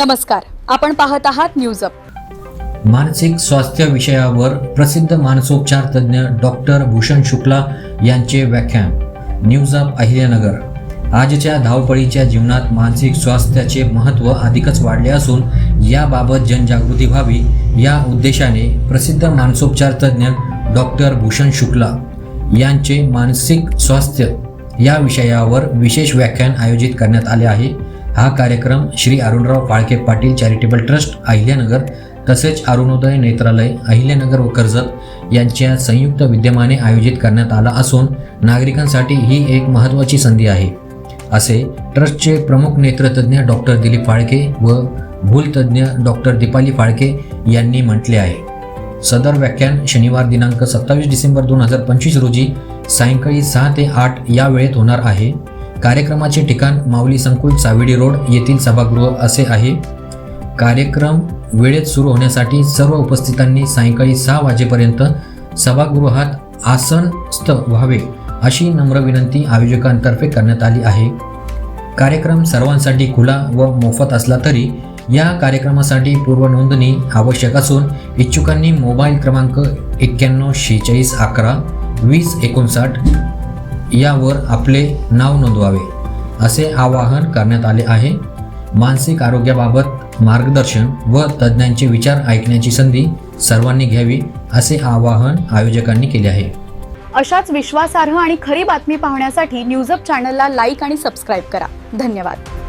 नमस्कार आपण पाहत आहात न्यूज अप. मानसिक स्वास्थ्य विषयावर प्रसिद्ध मानसोपचार तज्ज्ञ डॉक्टर भूषण शुक्ला यांचे व्याख्यान न्यूज अप अहिल्यानगर. आजच्या धावपळीच्या जीवनात मानसिक स्वास्थ्याचे महत्त्व अधिकच वाढले असून याबाबत जनजागृती व्हावी या उद्देशाने प्रसिद्ध मानसोपचार तज्ज्ञ डॉक्टर भूषण शुक्ला यांचे मानसिक स्वास्थ्य या विषयावर विशेष व्याख्यान आयोजित करण्यात आले आहे. हा कार्यक्रम श्री अरुणराव फाळके पाटील चॅरिटेबल ट्रस्ट अहिल्यानगर तसेच अरुणोदय नेत्रालय अहिल्यानगर व कर्जत यांच्या संयुक्त विद्यमाने आयोजित करण्यात आला असून नागरिकांसाठी ही एक महत्त्वाची संधी आहे. असे ट्रस्टचे प्रमुख नेत्रतज्ञ डॉक्टर दिलीप फाळके व भूलतज्ञ डॉक्टर दीपाली फाळके यांनी म्हटले आहे. सदर व्याख्यान शनिवार दिनांक सत्तावीस डिसेंबर दोन हजार पंचवीस रोजी सायंकाळी सहा ते आठ या वेळेत होणार आहे. कार्यक्रमाचे ठिकाण माऊली संकुल चाविडी रोड येथील सभागृह असे आहे. कार्यक्रम वेळेत सुरू होण्यासाठी सर्व उपस्थितांनी सायंकाळी सहा वाजेपर्यंत सभागृहात आसनस्थ व्हावे अशी नम्र विनंती आयोजकांतर्फे करण्यात आली आहे. कार्यक्रम सर्वांसाठी खुला व मोफत असला तरी या कार्यक्रमासाठी पूर्वनोंदणी आवश्यक असून इच्छुकांनी मोबाईल क्रमांक एक्क्याण्णव शेहेचाळीस अकरा वीस एकोणसाठ यावर आपले नाव नोंदवावे असे आवाहन करण्यात आले आहे. मानसिक आरोग्याबाबत मार्गदर्शन व तज्ज्ञांचे विचार ऐकण्याची संधी सर्वांनी घ्यावी असे आवाहन आयोजकांनी केले आहे. अशाच विश्वासार्ह आणि खरी बातमी पाहण्यासाठी न्यूज अप चॅनलला लाईक आणि सबस्क्राईब करा. धन्यवाद.